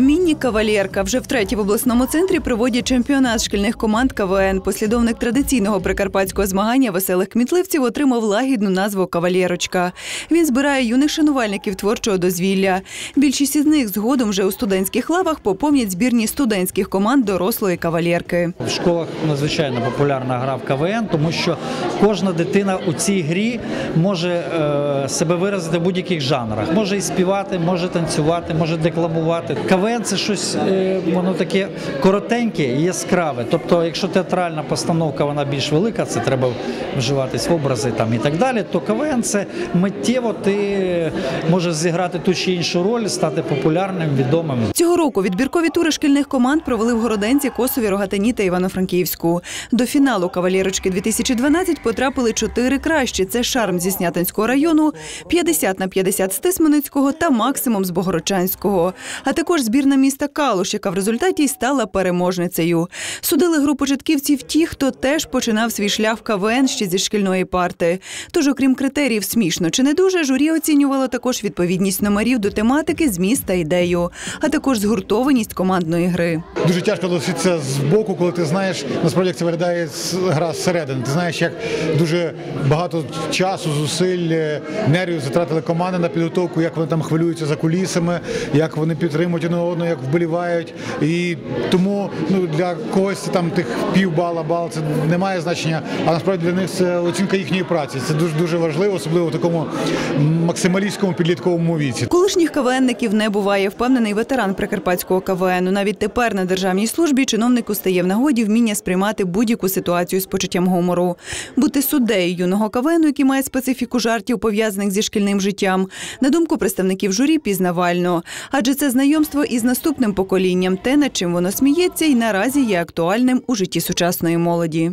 Мінні кавалєрка вже втретє в обласному центрі проводять чемпіонат шкільних команд КВН. Послідовник традиційного прикарпатського змагання веселих кмітливців отримав лагідну назву Кавалєрочка. Він збирає юних шанувальників творчого дозвілля. Більшість із них згодом вже у студентських лавах поповнять збірні студентських команд дорослої кавалєрки. В школах надзвичайно популярна гра в КВН, тому що кожна дитина у цій грі може е, себе виразити в будь-яких жанрах. Може і співати, може танцювати, може декламувати. КВН це щось е, воно таке коротеньке і яскраве. Тобто, якщо театральна постановка вона більш велика, це треба вживатись в образи там і так далі. То КВН це миттєво ти можеш зіграти ту чи іншу роль, стати популярним, відомим. Цього року відбіркові тури шкільних команд провели в Городенці, Косові, Рогатині та Івано-Франківську. До фіналу кавалєрочки 2012 потрапили чотири кращі. Це шарм зі Снятинського району, 50 на 50 з Тисменицького та максимум з Богородчанського. А також збірна міста Калуш, яка в результаті й стала переможницею. Судили гру початківців ті, хто теж починав свій шлях в КВН ще зі шкільної парти. Тож, окрім критеріїв смішно чи не дуже, журі оцінювало також відповідність номерів до тематики, зміст та ідею, а також згуртованість командної гри. Дуже тяжко досвідчитися з боку, коли ти знаєш, насправді як це виглядає гра зсередини. Ти знаєш, як дуже багато часу, зусиль, е, нервів затратили команди на підготовку, як вони там хвилюються за кулісами, як вони підтримують одне одного, як вболівають. І тому ну, для когось там тих пів бала, бал, це не має значення, а насправді для них це оцінка їхньої праці. Це дуже дуже важливо, особливо в такому максималістському підлітковому віці. Колишніх КВНників не буває, впевнений ветеран прикарпатського КВНу. Навіть тепер на державній службі чиновнику стає в нагоді вміння сприймати будь-яку ситуацію з почуттям гумору. Бути суддею юного КВНу, який має специфіку жартів, пов'язаних зі шкільним життям, на думку представників журі, пізнавально. Адже це знайомство із наступним поколінням, те, над чим воно сміється, і наразі є актуальним у житті сучасної молоді.